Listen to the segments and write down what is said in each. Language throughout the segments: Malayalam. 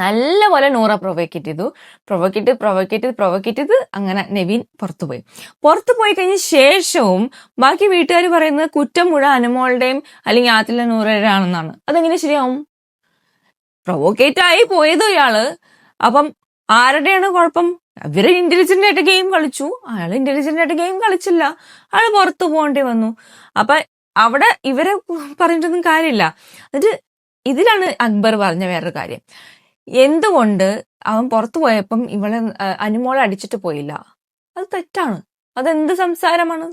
നല്ലപോലെ നൂറ പ്രൊവോക്കേറ്റ് ചെയ്തു. പ്രൊവോക്കേറ്റ് പ്രൊവോക്കേറ്റ് ചെയ്ത് പ്രൊവോക്കേറ്റ് ചെയ്ത് അങ്ങനെ നെവിൻ പുറത്തു പോയി. പുറത്തു പോയി കഴിഞ്ഞ ശേഷവും ബാക്കി വീട്ടുകാർ പറയുന്നത് കുറ്റം മുഴുവൻ അനുമോളുടെയും അല്ലെങ്കിൽ ആത്തിലെ നൂറയുടെ അതെങ്ങനെ ശരിയാവും? പ്രൊവോക്കേറ്റ് ആയി പോയത് ഇയാൾ. അപ്പം ആരുടെയാണ് കുഴപ്പം? ഇവർ ഇന്റലിജന്റ് ആയിട്ട് ഗെയിം കളിച്ചു. അയാൾ ഇന്റലിജന്റ് ആയിട്ട് ഗെയിം കളിച്ചില്ല. അയാൾ പുറത്തു പോകേണ്ടി വന്നു. അപ്പൊ അവിടെ ഇവരെ പറഞ്ഞിട്ടൊന്നും കാര്യമില്ല. എന്നിട്ട് ഇതിലാണ് അക്ബർ പറഞ്ഞ വേറൊരു കാര്യം. എന്തുകൊണ്ട് അവൻ പുറത്തു പോയപ്പം ഇവളെ അനുമോളെ അടിച്ചിട്ട് പോയില്ല? അത് തെറ്റാണ്. അതെന്ത് സംസാരമാണ്?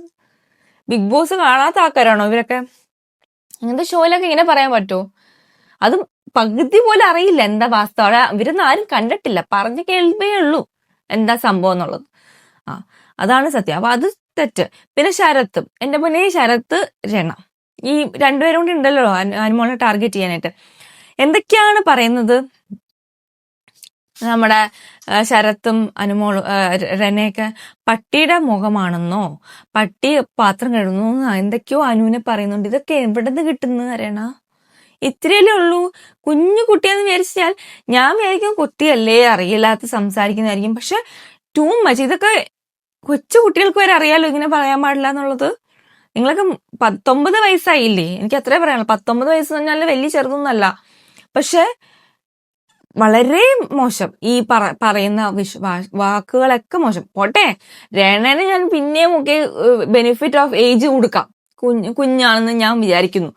ബിഗ് ബോസ് കാണാത്ത ആൾക്കാരാണോ ഇവരൊക്കെ? ഇങ്ങനത്തെ ഷോയിലൊക്കെ ഇങ്ങനെ പറയാൻ പറ്റുമോ? അത് പകുതി പോലെ അറിയില്ല എന്താ വാസ്തവ. അവിടെ ഇവരൊന്നും ആരും കണ്ടിട്ടില്ല. പറഞ്ഞു കേൾവേ ഉള്ളൂ എന്താ സംഭവം എന്നുള്ളത്. ആ അതാണ് സത്യം. അപ്പൊ അത് തെറ്റ്. പിന്നെ ശരത്ത്. എന്റെ മുന്നേ ശരത്ത് രണ. ഈ രണ്ടുപേരും കൂടി ഉണ്ടല്ലോ അനു- അനുമോളെ ടാർഗറ്റ് ചെയ്യാനായിട്ട്. എന്തൊക്കെയാണ് പറയുന്നത്? നമ്മുടെ ശരത്തും അനുമോളും രനയൊക്കെ പട്ടിയുടെ മുഖമാണെന്നോ? പട്ടി പാത്രം കഴുകുന്നു എന്തൊക്കെയോ അനുവിനെ പറയുന്നുണ്ട്. ഇതൊക്കെ എവിടെ നിന്ന് കിട്ടുന്നു അറിയണ ഇത്രയല്ലേ ഉള്ളൂ. കുഞ്ഞു കുട്ടിയെന്ന് വിചാരിച്ചാൽ ഞാൻ വിചാരിക്കും കുട്ടിയല്ലേ അറിയില്ലാത്ത സംസാരിക്കുന്നതായിരിക്കും. പക്ഷെ ടൂ മച്ച് ഇതൊക്കെ കൊച്ചു കുട്ടികൾക്ക് വരെ അറിയാലോ ഇങ്ങനെ പറയാൻ പാടില്ല എന്നുള്ളത്? നിങ്ങളൊക്കെ പത്തൊമ്പത് വയസ്സായില്ലേ? എനിക്ക് അത്രേ പറയാനുള്ളൂ. പത്തൊമ്പത് വയസ്സ് പറഞ്ഞാൽ വലിയ ചെറുതൊന്നല്ല. പക്ഷെ വളരെ മോശം. ഈ പറ പറയുന്ന വിശ് വാക്കുകളൊക്കെ മോശം. പോട്ടെ. രേണേനെ ഞാൻ പിന്നെയും ഒക്കെ ബെനിഫിറ്റ് ഓഫ് ഏജ് കൊടുക്കാം. കുഞ്ഞ് കുഞ്ഞാണെന്ന് ഞാൻ വിചാരിക്കുന്നു.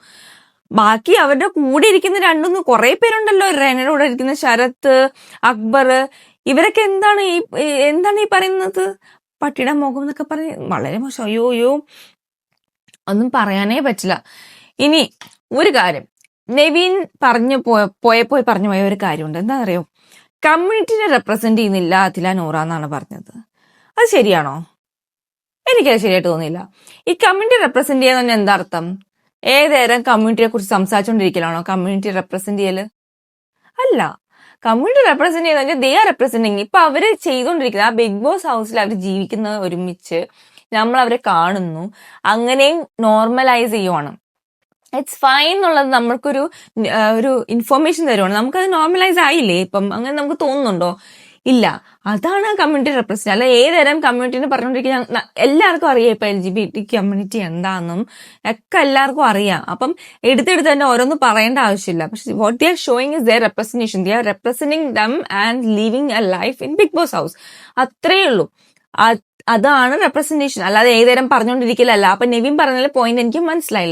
ബാക്കി അവരുടെ കൂടെ ഇരിക്കുന്ന രണ്ടൊന്ന് കുറെ പേരുണ്ടല്ലോ. രേണയുടെ കൂടെ ഇരിക്കുന്ന ശരത്ത് അക്ബർ. ഇവരൊക്കെ എന്താണ് ഈ എന്താണ് ഈ പറയുന്നത്? പട്ടിയുടെ മുഖം എന്നൊക്കെ പറഞ്ഞ് വളരെ മോശം. അയ്യോ അയ്യോ. ഒന്നും പറയാനേ പറ്റില്ല. ഇനി ഒരു കാര്യം. നവീൻ പറഞ്ഞു പോയ പോയി പറഞ്ഞു പോയ ഒരു കാര്യമുണ്ട്. എന്താ അറിയോ കമ്മ്യൂണിറ്റിനെ റെപ്രസെന്റ് ചെയ്യുന്നില്ല അതില നൂറ എന്നാണ് പറഞ്ഞത്. അത് ശരിയാണോ? എനിക്കത് ശരിയായിട്ട് തോന്നിയില്ല. ഈ കമ്മ്യൂണിറ്റി റെപ്രസെന്റ് ചെയ്യാൻ തന്നെ എന്താ അർത്ഥം? ഏതേരം കമ്മ്യൂണിറ്റിയെ കുറിച്ച് സംസാരിച്ചുകൊണ്ടിരിക്കലാണോ കമ്മ്യൂണിറ്റി റെപ്രസെന്റ് ചെയ്യൽ? അല്ല. കമ്മ്യൂണിറ്റി റെപ്രസെന്റ് ചെയ്യുന്ന ദേ ആർ റെപ്രസെന്റിങ് ഇപ്പൊ അവർ ചെയ്തുകൊണ്ടിരിക്കുന്നത് ആ ബിഗ് ബോസ് ഹൗസിൽ അവർ ജീവിക്കുന്ന ഒരുമിച്ച് നമ്മൾ അവരെ കാണുന്നു. അങ്ങനെയും നോർമലൈസ് ചെയ്യുവാണ്. ഇറ്റ്സ് ഫൈൻ എന്നുള്ളത് നമ്മൾക്കൊരു ഒരു ഇൻഫോർമേഷൻ തരുവാണ്. നമുക്കത് നോർമലൈസ് ആയില്ലേ? ഇപ്പം അങ്ങനെ നമുക്ക് തോന്നുന്നുണ്ടോ? ഇല്ല. അതാണ് ആ കമ്മ്യൂണിറ്റി റെപ്രസെന്റ് അല്ല ഏതേരം കമ്മ്യൂണിറ്റിനെ പറഞ്ഞുകൊണ്ടിരിക്കുന്ന എല്ലാവർക്കും അറിയാം ഇപ്പൊ L G B T community എന്താണെന്നും ഒക്കെ എല്ലാവർക്കും അറിയാം. അപ്പം എടുത്തെടുത്ത് തന്നെ ഓരോന്ന് പറയേണ്ട ആവശ്യമില്ല. പക്ഷെ what they are showing is their representation they are representing them and living a life in Bigg Boss house അത്രയേ ഉള്ളൂ. അതാണ് റെപ്രസെന്റേഷൻ അല്ലാതെ ഏതേരം പറഞ്ഞുകൊണ്ടിരിക്കലല്ല അപ്പൊ നെവിൻ പറഞ്ഞ പോയിന്റ് എനിക്ക് മനസ്സിലായില്ല.